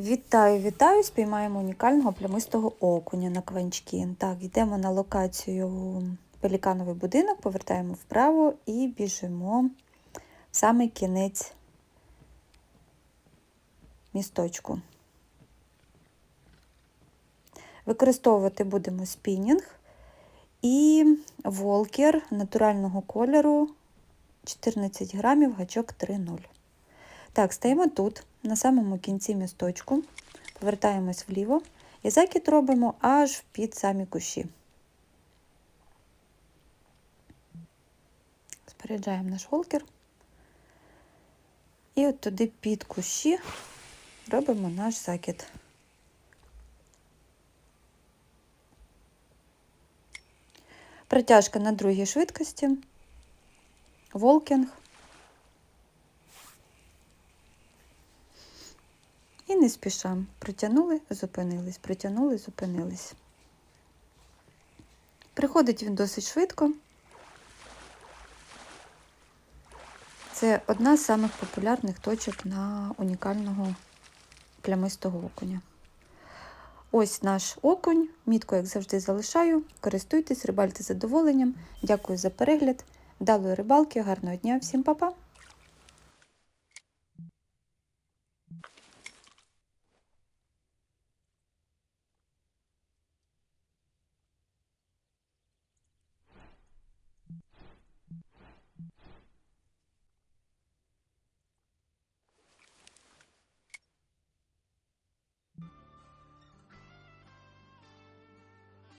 Вітаю, вітаю! Спіймаємо унікального плямистого окуня на кванчки. Так, йдемо на локацію пелікановий будинок, повертаємо вправо і біжимо в самий кінець місточку. Використовувати будемо спінінг і волкер натурального кольору 14 грамів, гачок 3,0. Так, стаємо тут, на самому кінці місточку, повертаємось вліво і закид робимо аж під самі кущі. Споряджаємо наш волкер. І от туди під кущі робимо наш закид. Протяжка на другій швидкості, волкінг. І не спішам. Притягнули, зупинились, притягнули, зупинились. Приходить він досить швидко. Це одна з самих популярних точок на унікального плямистого окуня. Ось наш окунь. Мітку, як завжди, залишаю. Користуйтесь, рибальте задоволенням. Дякую за перегляд. Далої рибалки, гарного дня, всім па-па!